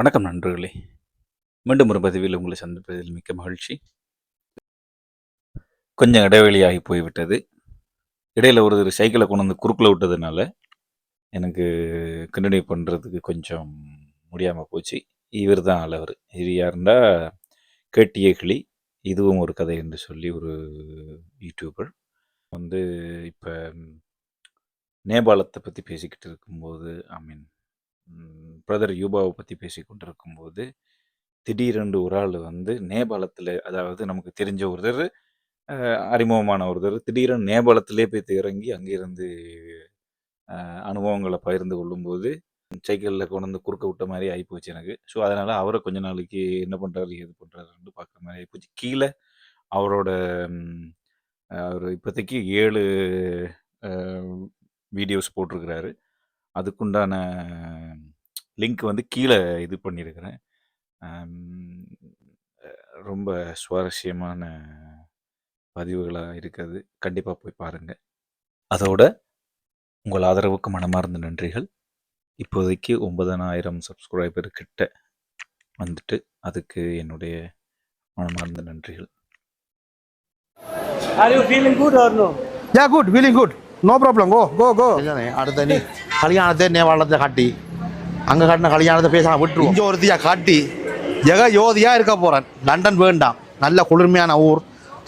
வணக்கம் நண்பர்களே. மீண்டும் ஒரு பதிவில் உங்களை சந்திப்பதில் மிக்க மகிழ்ச்சி. கொஞ்சம் இடைவெளியாகி போய்விட்டது. இடையில ஒரு சைக்கிளை கொண்டு வந்து குறுக்கில் விட்டதுனால எனக்கு கண்டினியூ பண்ணுறதுக்கு கொஞ்சம் முடியாமல் போச்சு. இவர் தான் அளவர் இது யாருண்டா கேட்டிய கிளி. இதுவும் ஒரு கதை என்று சொல்லி ஒரு யூடியூபர் வந்து இப்போ நேபாளத்தை பற்றி பேசிக்கிட்டு இருக்கும்போது ஐ மீன் பிரதர் யூபாவை பற்றி பேசி கொண்டிருக்கும்போது திடீரென்று ஒரு ஆள் வந்து நேபாளத்தில் அதாவது நமக்கு தெரிஞ்ச ஒருத்தர் அறிமுகமான ஒருத்தர் திடீரென்று நேபாளத்திலே போய் இறங்கி அங்கிருந்து அனுபவங்களை பகிர்ந்து கொள்ளும்போது சைக்கிளில் கொண்டு வந்து குறுக்க விட்ட மாதிரி ஆகிப்போச்சு எனக்கு. ஸோ அதனால் அவரை கொஞ்ச நாளைக்கு என்ன பண்ணுறாரு ஏது பண்ணுறாருன்னு பார்க்குற மாதிரி ஆகிப்போச்சு கீழே அவரோட அவர் இப்போதைக்கு ஏழு வீடியோஸ் போட்டிருக்கிறாரு. அதுக்குண்டான லிங்க் வந்து கீழே இது பண்ணியிருக்கிறேன். ரொம்ப சுவாரஸ்யமான பதிவுகளாக இருக்குது கண்டிப்பாக போய் பாருங்கள் அதோட உங்கள் ஆதரவுக்கு மனமார்ந்த நன்றிகள். இப்போதைக்கு ஒன்பதனாயிரம் சப்ஸ்கிரைபர் கிட்ட வந்துட்டு அதுக்கு என்னுடைய மனமார்ந்த நன்றிகள். Are you feeling good or no? Yeah, good, feeling good. No problem. Go, go, go. சரிதானே? அடுத்த நீ கல்யாணத்தை நேபாளத்தை காட்டி அங்க காட்டின கல்யாணத்தை பேசாம விட்டுருவோம் இங்க ஒருத்தியா காட்டி ஜெக யோதியா இருக்க போறேன் லண்டன் வேண்டாம் நல்ல குளிர்மையான ஊர்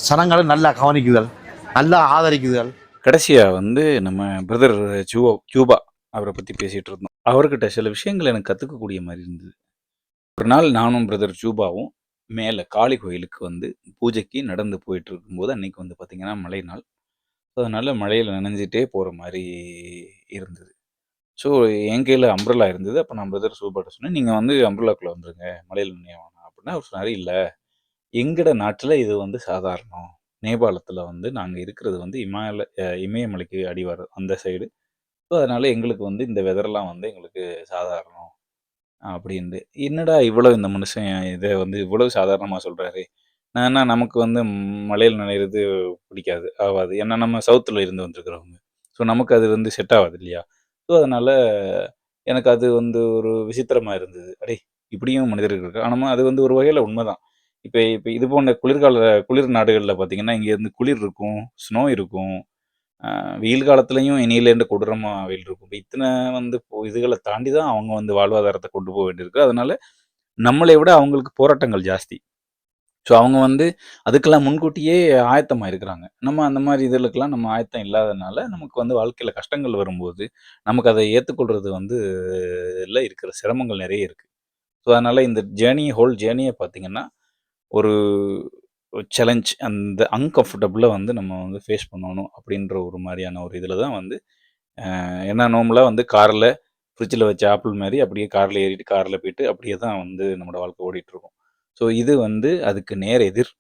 சனங்களை நல்லா கவனிக்குதல் நல்லா ஆதரிக்குதல் கடைசியாக வந்து நம்ம பிரதர் ஜூவா கியூபா அவரை பற்றி பேசிகிட்டு இருந்தோம் அவர்கிட்ட சில விஷயங்கள் எனக்கு கற்றுக்கக்கூடிய மாதிரி இருந்தது ஒரு நாள் நானும் பிரதர் ஜூபாவும் மேலே காளி கோயிலுக்கு வந்து பூஜைக்கு நடந்து போயிட்டு இருக்கும்போது அன்னைக்கு வந்து பார்த்திங்கன்னா மழை நாள் ஸோ அதனால் மழையில் நனைஞ்சிட்டே போகிற மாதிரி இருந்தது. ஸோ என் கையில் அம்ப்ரலா இருந்தது. அப்போ நான் பிரதர் சூபாட்ட சொன்னேன் நீங்கள் வந்து அம்ப்ரலாக்குள்ளே வந்துருங்க. மழையில் நினைய வேணாம். அப்படின்னா அவர் சொன்னார் இல்லை. எங்கட நாட்டில் இது வந்து சாதாரணம். நேபாளத்தில் வந்து நாங்கள் இருக்கிறது வந்து இமாலய இமயமலைக்கு அடிவாரம் அந்த சைடு ஸோ அதனால் எங்களுக்கு வந்து இந்த வெதர்லாம் வந்து எங்களுக்கு சாதாரணம். அப்படின்ட்டு. என்னடா இவ்வளோ இந்த மனுஷன் இதை வந்து இவ்வளோ சாதாரணமாக சொல்கிறாரு நான் நமக்கு வந்து மலையில் நனையிறது பிடிக்காது ஆகாது. ஏன்னா நம்ம சவுத்தில் இருந்து வந்திருக்கிறவங்க. ஸோ நமக்கு அது வந்து செட் ஆகாது இல்லையா? ஸோ அதனால் எனக்கு அது வந்து ஒரு விசித்திரமாக இருந்தது. அடே இப்படியும் மனிதர்கள் இருக்கு ஆனால் அது வந்து ஒரு வகையில் உண்மைதான். இப்போ இப்போ இது போன்ற குளிர்கால குளிர் நாடுகளில் பார்த்தீங்கன்னா இங்கேருந்து குளிர் இருக்கும் ஸ்னோ இருக்கும். வெயில் காலத்துலேயும் இனியிலேருந்து கொடூரமாக வெயில் இருக்கும். இப்போ இத்தனை வந்து இதுகளை தாண்டி தான் அவங்க வந்து வாழ்வாதாரத்தை கொண்டு போக வேண்டியிருக்கு. அதனால நம்மளை விட அவங்களுக்கு போராட்டங்கள் ஜாஸ்தி. ஸோ அவங்க வந்து அதுக்கெல்லாம் முன்கூட்டியே ஆயத்தமாக இருக்கிறாங்க நம்ம அந்த மாதிரி இதுகளுக்கெல்லாம் நம்ம ஆயத்தம் இல்லாதனால நமக்கு வந்து வாழ்க்கையில் கஷ்டங்கள் வரும்போது நமக்கு அதை ஏற்றுக்கொள்றது வந்து இல்லை இருக்கிற சிரமங்கள் நிறைய இருக்குது ஸோ அதனால் இந்த ஜேர்னி ஹோல் ஜேர்னியை பார்த்தீங்கன்னா ஒரு சேலஞ்ச் அந்த அன்கம்ஃபர்டபுளை வந்து நம்ம வந்து ஃபேஸ் பண்ணணும் அப்படின்ற ஒரு மாதிரியான ஒரு இதில் தான் வந்து என்ன நார்மலாக வந்து காரில் ஃப்ரிட்ஜில் வச்ச ஆப்பிள் மாதிரி அப்படியே காரில் ஏறிட்டு காரில் போயிட்டு அப்படியே தான் வந்து நம்மளோட வாழ்க்கை ஓடிட்டுருக்கோம் ஸோ இது வந்து அதுக்கு நேர் எதிர்.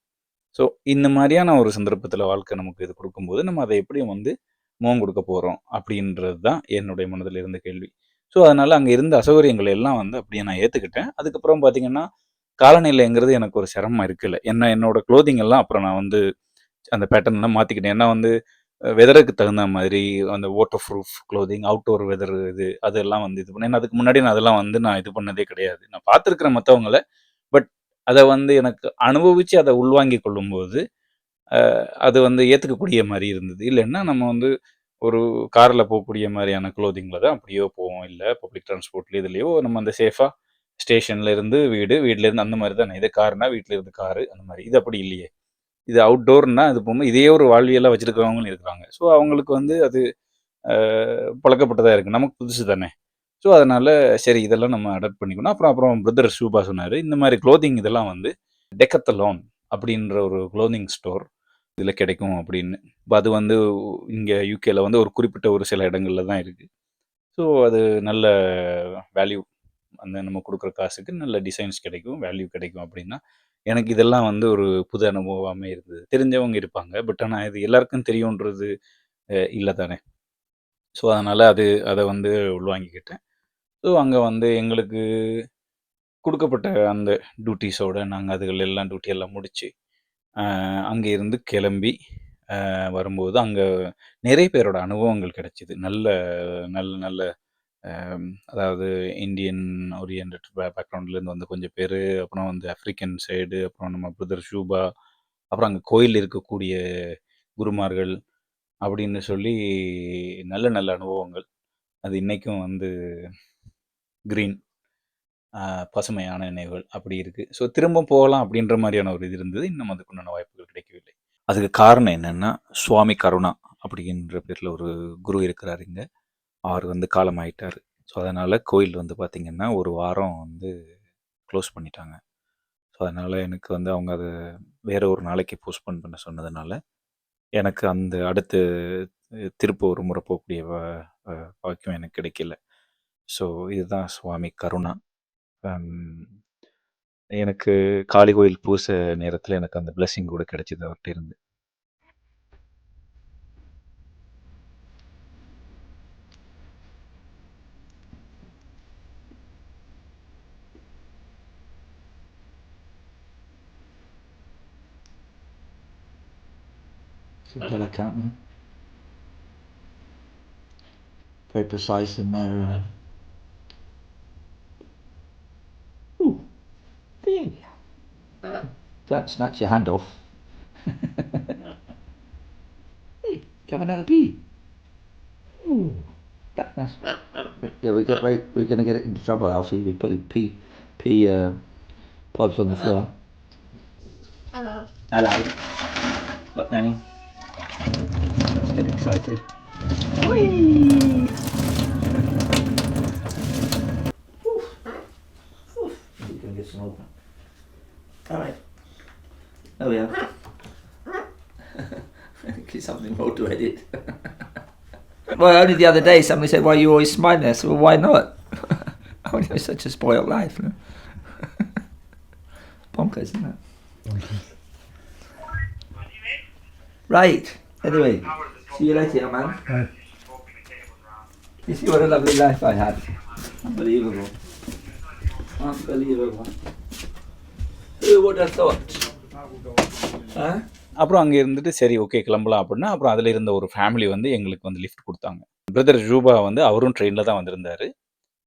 ஸோ இந்த மாதிரியான ஒரு சந்தர்ப்பத்தில் வாழ்க்கை நமக்கு இது கொடுக்கும்போது நம்ம அதை எப்படி வந்து முகம் கொடுக்க போகிறோம் அப்படின்றது தான் என்னுடைய மனதில் இருந்த கேள்வி. ஸோ அதனால் அங்கே இருந்த அசௌகரியங்களை எல்லாம் வந்து அப்படியே நான் ஏற்றுக்கிட்டேன் அதுக்கப்புறம் பார்த்தீங்கன்னா காலநிலைங்கிறது எனக்கு ஒரு சிரமம் இருக்குல்ல என்ன என்னோட க்ளோதிங் எல்லாம் அப்புறம் நான் வந்து அந்த பேட்டர்ன்லாம் மாற்றிக்கிட்டேன் ஏன்னா வந்து வெதருக்கு தகுந்த மாதிரி அந்த waterproof clothing outdoor weather இது அதெல்லாம் வந்து இது பண்ணேன். ஏன்னா அதுக்கு முன்னாடி நான் அதெல்லாம் வந்து நான் இது பண்ணதே கிடையாது. நான் பார்த்துருக்குறேன் மற்றவங்கள பட் அதை வந்து எனக்கு அனுபவித்து அதை உள்வாங்கி கொள்ளும்போது அது வந்து ஏற்றுக்கக்கூடிய மாதிரி இருந்தது. இல்லைன்னா நம்ம வந்து ஒரு காரில் போகக்கூடிய மாதிரியான க்ளோதிங்கில் தான் அப்படியோ போவோம். இல்லை பப்ளிக் டிரான்ஸ்போர்ட்லேயோ இதுலேயோ நம்ம அந்த சேஃபாக ஸ்டேஷன்ல இருந்து வீடு வீட்ல இருந்து அந்த மாதிரி தானே. இது காருனா வீட்டில் இருந்து காரு அந்த மாதிரி இது அப்படி இல்லையே. இது அவுட்டோர்னா இது போகும்போது இதே ஒரு வாழ்வியலாக வச்சிருக்கிறவங்களும் இருக்கிறாங்க. ஸோ அவங்களுக்கு வந்து அது பழக்கப்பட்டதாக இருக்குது இருக்கு. நமக்கு புதுசு தானே. ஸோ அதனால் சரி இதெல்லாம் நம்ம அடாப்ட் பண்ணிக்கணும். அப்புறம் அப்புறம் பிரதர் ஷூபா சொன்னார் இந்த மாதிரி க்ளோதிங் இதெல்லாம் வந்து டெக்கத்தலோன் அப்படின்ற ஒரு க்ளோதிங் ஸ்டோர் இதில் கிடைக்கும் அப்படின்னு. இப்போ அது வந்து இங்கே யூகேல வந்து ஒரு குறிப்பிட்ட ஒரு சில இடங்களில் தான் இருக்குது ஸோ அது நல்ல வேல்யூ அந்த நம்ம கொடுக்குற காசுக்கு நல்ல டிசைன்ஸ் கிடைக்கும் வேல்யூ கிடைக்கும் அப்படின்னா எனக்கு இதெல்லாம் வந்து ஒரு புது அனுபவமே இருந்தது. தெரிஞ்சவங்க இருப்பாங்க பட் ஆனால் இது எல்லாருக்கும் தெரியுன்றது இல்லை தானே. ஸோ அதனால் அது அதை வந்து உள்வாங்கிக்கிட்டேன். ஸோ அங்கே வந்து எங்களுக்கு கொடுக்கப்பட்ட அந்த டியூட்டிஸோட நாங்கள் அதுகள் எல்லாம் டியூட்டி எல்லாம் முடித்து அங்கே இருந்து கிளம்பி வரும்போது அங்கே நிறைய பேரோட அனுபவங்கள் கிடைச்சிது. நல்ல நல்ல நல்ல அதாவது இந்தியன் ஓரியன்ட் பே பேக்ரவுண்ட்லேருந்து வந்து கொஞ்சம் பேர் அப்புறம் வந்து ஆஃப்ரிக்கன் சைடு அப்புறம் நம்ம பிரதர் ஷூபா அப்புறம் அங்கே கோயில் இருக்கக்கூடிய குருமார்கள் அப்படின்னு சொல்லி நல்ல நல்ல அனுபவங்கள். அது இன்றைக்கும் வந்து க்ரீன் பசுமையான நினைவுகள் அப்படி இருக்குது ஸோ திரும்ப போகலாம் அப்படின்ற மாதிரியான ஒரு இது இருந்தது. இன்னும் அதுக்குண்டான வாய்ப்புகள் கிடைக்கவில்லை. அதுக்கு காரணம் என்னென்னா சுவாமி கருணா அப்படின்ற பேரில் ஒரு குரு இருக்கிறார் இங்கே. அவர் வந்து காலம் ஆயிட்டார். ஸோ அதனால் கோயில் வந்து பார்த்திங்கன்னா ஒரு வாரம் வந்து க்ளோஸ் பண்ணிட்டாங்க. ஸோ அதனால் எனக்கு வந்து அவங்க அதை வேறு ஒரு நாளைக்கு போஸ்ட்போன் பண்ண சொன்னதுனால எனக்கு அந்த அடுத்து திருப்ப ஒரு முறை போகக்கூடிய வாக்கியம் எனக்கு கிடைக்கல. ஸோ இதுதான் சுவாமி கருணா ஹம், எனக்கு காளி கோயில் பூச நேரத்தில் எனக்கு அந்த blessing கூட கிடைச்சது அவர்கிட்ட இருந்து can't. yeah. Very precise in their. Uh... Don't snatch your hand off. hey, have another pee. Ooh, that, that's. Yeah, we got. We're, we're going to get it into trouble, Alfie. We put pee, pee uh, pipes on the floor. Hello. Hello. Look, Nanny. Get excited. You're gonna get some more. Alright. There we are. Get something more to edit. well, only the other day somebody said, Why are you always smiling? I said, Well, why not? I mean, it's such a spoiled life. No? Bonkers, isn't it? Right. Anyway, see you later, young man. You see what a lovely life I had. Unbelievable. Unbelievable. Who would have thought? அப்புறம் அங்கே இருந்துட்டு சரி okay கிளம்பலாம் அப்படின்னா அப்புறம் அதில் இருந்த ஒரு ஃபேமிலி வந்து எங்களுக்கு வந்து லிஃப்ட் கொடுத்தாங்க. பிரதர் ஜூபா வந்து அவரும் ட்ரெயினில் தான் வந்திருந்தாரு.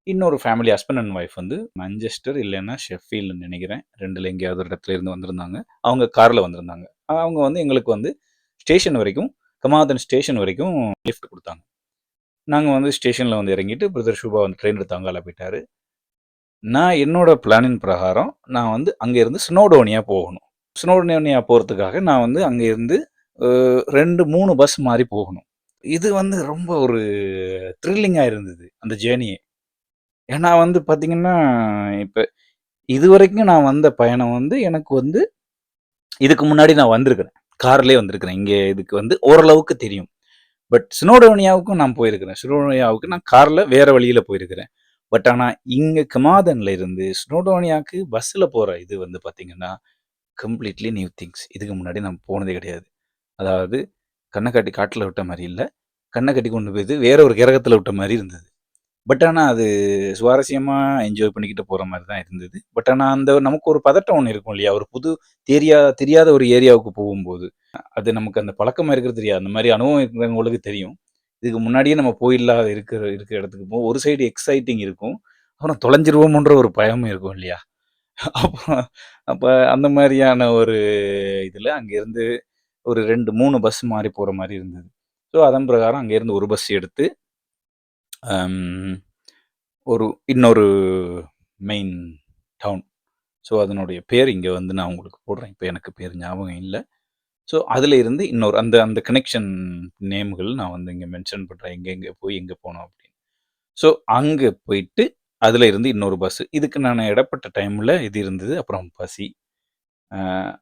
இன்னொரு ஃபேமிலி ஹஸ்பண்ட் அண்ட் ஒய்ஃப் வந்து மஞ்சஸ்டர் இல்லைன்னா ஷெஃபீல்னு நினைக்கிறேன். ரெண்டில் எங்கேயாவது ஒரு இடத்துல இருந்து வந்திருந்தாங்க. அவங்க காரில் வந்திருந்தாங்க. அவங்க வந்து எங்களுக்கு வந்து ஸ்டேஷன் வரைக்கும் கமாதன் ஸ்டேஷன் வரைக்கும் லிஃப்ட் கொடுத்தாங்க. நாங்கள் வந்து ஸ்டேஷனில் வந்து இறங்கிட்டு பிரதர் ஷூபா வந்து ட்ரெயின் எடுத்தாங்கால போயிட்டாரு. நான் என்னோட பிளானின் பிரகாரம் நான் வந்து அங்கேருந்து ஸ்னோடோனியா போகணும். ஸ்னோடோனியா போகிறதுக்காக நான் வந்து அங்கேருந்து ரெண்டு மூணு பஸ் மாதிரி போகணும். இது வந்து ரொம்ப ஒரு த்ரில்லிங்காக இருந்தது அந்த ஜேர்னியே ஏன்னா வந்து பார்த்திங்கன்னா இப்போ இது வரைக்கும் நான் வந்த பயணம் வந்து எனக்கு வந்து இதுக்கு முன்னாடி நான் வந்திருக்கிறேன். கார்லேயே வந்திருக்கிறேன். இங்கே இதுக்கு வந்து ஓரளவுக்கு தெரியும். பட் ஸ்னோடோனியாவுக்கும் நான் போயிருக்கிறேன். ஸ்னோடோனியாவுக்கு நான் காரில் வேறு வழியில் போயிருக்கிறேன். பட் ஆனால் இங்கே கமாதனில் இருந்து ஸ்னோடோனியாவுக்கு பஸ்ஸில் போகிற இது வந்து பார்த்திங்கன்னா கம்ப்ளீட்லி நியூ திங்ஸ் இதுக்கு முன்னாடி நம்ம போனதே கிடையாது. அதாவது கண்ணை காட்டி காட்டில் விட்ட மாதிரி இல்லை. கண்ணை கட்டி கொண்டு போய் வேற ஒரு கிரகத்தில் விட்ட மாதிரி இருந்தது. பட் ஆனால் அது சுவாரஸ்யமாக என்ஜாய் பண்ணிக்கிட்டு போகிற மாதிரி தான் இருந்தது. பட் ஆனால் அந்த நமக்கு ஒரு பதட்டம் ஒன்று இருக்கும் இல்லையா? ஒரு புது தெரியா தெரியாத ஒரு ஏரியாவுக்கு போகும்போது அது நமக்கு அந்த பழக்கமாக இருக்கிறது தெரியாது. அந்த மாதிரி அனுபவம் இருக்கிறவங்களுக்கு தெரியும். இதுக்கு முன்னாடியே நம்ம போயிடலாம் இருக்கிற இருக்கிற இடத்துக்கு போகும் ஒரு சைடு எக்ஸைட்டிங் இருக்கும். அப்புறம் தொலைஞ்சிருவோம்ன்ற ஒரு பயமும் இருக்கும் இல்லையா? அப்போ அப்போ அந்த மாதிரியான ஒரு இதில் அங்கேருந்து ஒரு ரெண்டு மூணு பஸ் மாறி போகிற மாதிரி இருந்தது. ஸோ அதன் பிரகாரம் அங்கேருந்து ஒரு பஸ் எடுத்து ஒரு இன்னொரு மெயின் டவுன் ஸோ அதனுடைய பேர் இங்கே வந்து நான் உங்களுக்கு போடுறேன். இப்போ எனக்கு பேர் ஞாபகம் இல்லை. ஸோ அதில் இருந்து இன்னொரு அந்த அந்த கனெக்ஷன் நேம்கள் நான் வந்து இங்கே மென்ஷன் பண்ணுறேன் எங்கே எங்கே போய் எங்கே போனோம் அப்படின்னு. ஸோ அங்கே போயிட்டு அதில் இருந்து இன்னொரு பஸ்ஸு இதுக்கு நான் இடப்பட்ட டைமில் இது இருந்தது அப்புறம் பசி.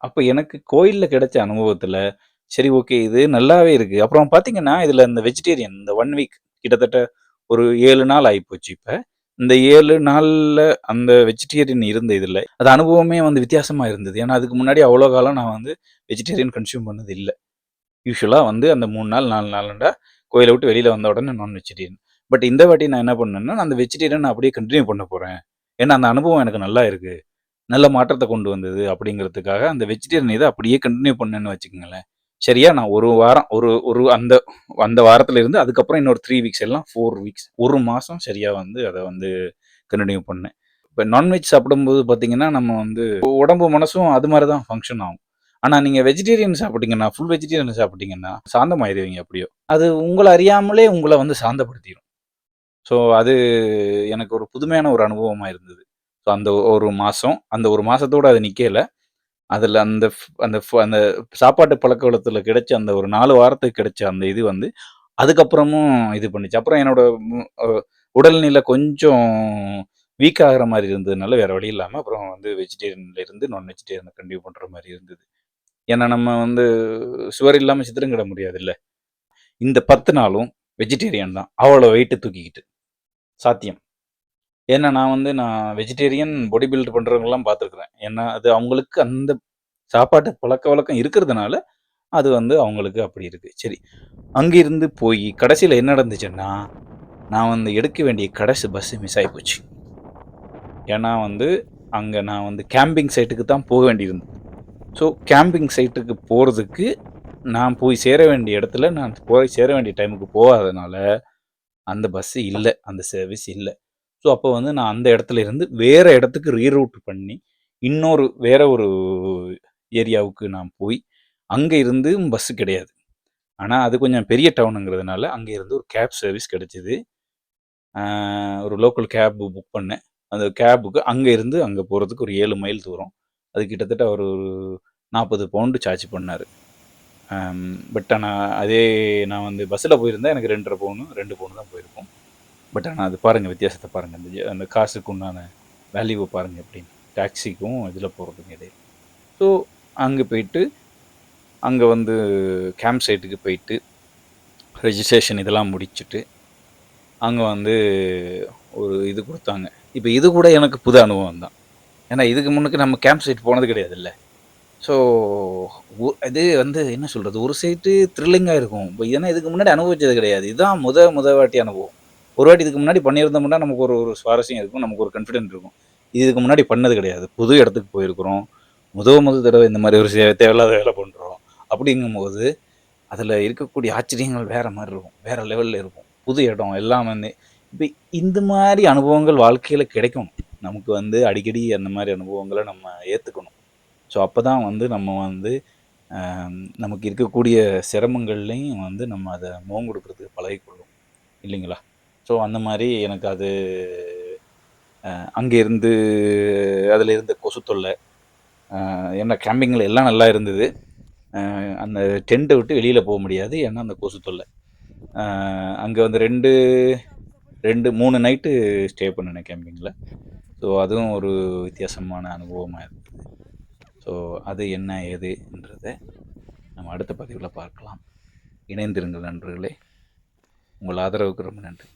அப்போ எனக்கு கோயிலில் கிடைச்ச அனுபவத்தில் சரி ஓகே இது நல்லாவே இருக்குது அப்புறம் பார்த்தீங்கன்னா இதில் இந்த வெஜிடேரியன் இந்த ஒன் வீக் கிட்டத்தட்ட ஒரு ஏழு நாள் ஆகிப்போச்சு இப்போ. இந்த ஏழு நாளில் அந்த வெஜிடேரியன் இருந்த இதில் அது அனுபவமே வந்து வித்தியாசமாக இருந்தது. ஏன்னா அதுக்கு முன்னாடி அவ்வளோ காலம் நான் வந்து வெஜிடேரியன் கன்சியூம் பண்ணது இல்லை. யூஸ்வலாக வந்து அந்த மூணு நாள் நாலு நாளுண்டா கோயிலை விட்டு வெளியில் வந்த உடனே நான் வெஜிடேரியன் பட் இந்த வாட்டி நான் என்ன பண்ணேன்னா நான் அந்த வெஜிடேரியன் நான் அப்படியே கண்டினியூ பண்ண போகிறேன் ஏன்னா அந்த அனுபவம் எனக்கு நல்லா இருக்குது நல்ல மாற்றத்தை கொண்டு வந்தது அப்படிங்கிறதுக்காக அந்த வெஜிடேரியன் இதை அப்படியே கண்டினியூ பண்ணேன்னு வச்சுக்கோங்களேன். சரியா நான் ஒரு வாரம் ஒரு ஒரு அந்த அந்த வாரத்துல இருந்து அதுக்கப்புறம் இன்னொரு த்ரீ வீக்ஸ் எல்லாம் ஃபோர் வீக்ஸ் ஒரு மாதம் சரியா வந்து அதை வந்து கண்டினியூ பண்ணேன். இப்போ நான்வெஜ் சாப்பிடும்போது பார்த்தீங்கன்னா நம்ம வந்து உடம்பு மனசும் அது மாதிரி தான் ஃபங்க்ஷன் ஆகும். ஆனால் நீங்கள் வெஜிடேரியன் சாப்பிட்டீங்கன்னா ஃபுல் வெஜிடேரியன் சாப்பிட்டீங்கன்னா சாந்தமாயிருவீங்க அப்படியோ அது உங்களை அறியாமலே உங்களை வந்து சாந்தப்படுத்திடும் ஸோ அது எனக்கு ஒரு புதுமையான ஒரு அனுபவமாக இருந்தது. ஸோ அந்த ஒரு மாதம் அந்த ஒரு மாதத்தோடு அது நிற்கல அதில் அந்த அந்த அந்த சாப்பாட்டு பழக்க வளத்தில் கிடைச்ச அந்த ஒரு நாலு வாரத்துக்கு கிடைச்ச அந்த இது வந்து அதுக்கப்புறமும் இது பண்ணுச்சு. அப்புறம் என்னோட உடல்நிலை கொஞ்சம் வீக் ஆகிற மாதிரி இருந்ததுனால வேற வழி இல்லாமல் அப்புறம் வந்து வெஜிடேரியன்ல இருந்து நான் வெஜிடேரியனை கண்டினியூ பண்ணுற மாதிரி இருந்தது. ஏன்னா நம்ம வந்து சுவர் இல்லாமல் சித்திரங்கிட முடியாது இல்லை இந்த பத்து நாளும் வெஜிடேரியன் தான். அவ்வளோ வெயிட்டு தூக்கிக்கிட்டு. சாத்தியம். ஏன்னா நான் வந்து நான் வெஜிடேரியன் பாடி பில்ட் பண்ணுறவங்கலாம் பார்த்துருக்குறேன். ஏன்னா அது அவங்களுக்கு அந்த சாப்பாட்டு பழக்க வழக்கம் இருக்கிறதுனால அது வந்து அவங்களுக்கு அப்படி இருக்குது சரி அங்கிருந்து போய் கடைசியில் என்ன நடந்துச்சுன்னா நான் வந்து எடுக்க வேண்டிய கடைசி பஸ் மிஸ் ஆகி போச்சு. ஏன்னா வந்து அங்கே நான் வந்து கேம்பிங் சைட்டுக்கு தான் போக வேண்டியிருந்தது ஸோ கேம்பிங் சைட்டுக்கு போகிறதுக்கு நான் போய் சேர வேண்டிய இடத்துல நான் போய் சேர வேண்டிய டைமுக்கு போகாதனால அந்த பஸ்ஸு இல்லை அந்த சர்வீஸ் இல்லை. ஸோ அப்போ வந்து நான் அந்த இடத்துல இருந்து வேறு இடத்துக்கு ரீரூட் பண்ணி இன்னொரு வேற ஒரு ஏரியாவுக்கு நான் போய் அங்கே இருந்து பஸ்ஸு கிடையாது. ஆனால் அது கொஞ்சம் பெரிய டவுனுங்கிறதுனால அங்கே இருந்து ஒரு கேப் சர்வீஸ் கிடைச்சிது. ஒரு லோக்கல் கேப் புக் பண்ணேன். அந்த கேபுக்கு அங்கே இருந்து அங்கே போகிறதுக்கு ஒரு ஏழு மைல் தூரம். அது கிட்டத்தட்ட ஒரு நாற்பது பவுண்டு சார்ஜ் பண்ணார். பட் ஆனால் அதே நான் வந்து பஸ்ஸில் போயிருந்தேன் எனக்கு ரெண்டரை பவுனு ரெண்டு பவுன் தான் போயிருக்கும். பட் ஆனால் அது பாருங்கள் வித்தியாசத்தை பாருங்கள் அந்த அந்த காசுக்கு உண்டான வேல்யூவை பாருங்கள் எப்படின்னு டாக்ஸிக்கும் இதில் போகிறதுக்கு இடையே ஸோ அங்கே போயிட்டு அங்கே வந்து கேம்ப் சைட்டுக்கு போயிட்டு ரெஜிஸ்ட்ரேஷன் இதெல்லாம் முடிச்சுட்டு அங்கே வந்து ஒரு இது கொடுத்தாங்க. இப்போ இது கூட எனக்கு புது அனுபவம் தான். ஏன்னா இதுக்கு முன்னுக்கு நம்ம கேம்ப் சைட் போனது கிடையாதுல்ல. ஸோ இது வந்து என்ன சொல்கிறது ஒரு சைட்டு த்ரில்லிங்காக இருக்கும். இப்போ ஏன்னா இதுக்கு முன்னாடி அனுபவிச்சது கிடையாது. இதுதான் முத முத வாட்டி அனுபவம். ஒரு வாட்டி இதுக்கு முன்னாடி பண்ணியிருந்தோம்னா நமக்கு ஒரு ஒரு சுவாரஸ்யம் இருக்கும். நமக்கு ஒரு கான்ஃபிடென்ட் இருக்கும். இது இதுக்கு முன்னாடி பண்ணது கிடையாது. புது இடத்துக்கு போயிருக்கிறோம். முத முத தடவை இந்த மாதிரி ஒரு சே- தேவையில்லாத வேலை பண்ணுறோம் அப்படிங்கும்போது அதில் இருக்கக்கூடிய ஆச்சரியங்கள் வேறு மாதிரி இருக்கும். வேறு லெவலில் இருக்கும். புது இடம் எல்லாம் வந்து இப்போ இந்த மாதிரி அனுபவங்கள் வாழ்க்கையில் கிடைக்கும் நமக்கு வந்து அடிக்கடி அந்த மாதிரி அனுபவங்களை நம்ம ஏற்றுக்கணும் ஸோ அப்போ தான் வந்து நம்ம வந்து நமக்கு இருக்கக்கூடிய சிரமங்கள்லையும் வந்து நம்ம அதை முகம் கொடுக்குறதுக்கு பழகிக்கொள்ளும். இல்லைங்களா? ஸோ அந்த மாதிரி எனக்கு அது அங்கே இருந்து அதில் இருந்த கொசு தொல்லை ஏன்னா கேம்பிங்கில் எல்லாம் நல்லா இருந்தது. அந்த டென்ட்டை விட்டு வெளியில் போக முடியாது ஏன்னா அந்த கொசு தொல்லை. அங்கே வந்து ரெண்டு ரெண்டு மூணு நைட்டு ஸ்டே பண்ணினேன் கேம்பிங்கில். ஸோ அதுவும் ஒரு வித்தியாசமான அனுபவமாக இருந்தது. ஸோ அது என்ன ஏதுன்றதை நம்ம அடுத்த பதிவில் பார்க்கலாம். இணைந்திருங்கள் நண்பர்களே. உங்கள் ஆதரவுக்கு ரொம்ப நன்றி.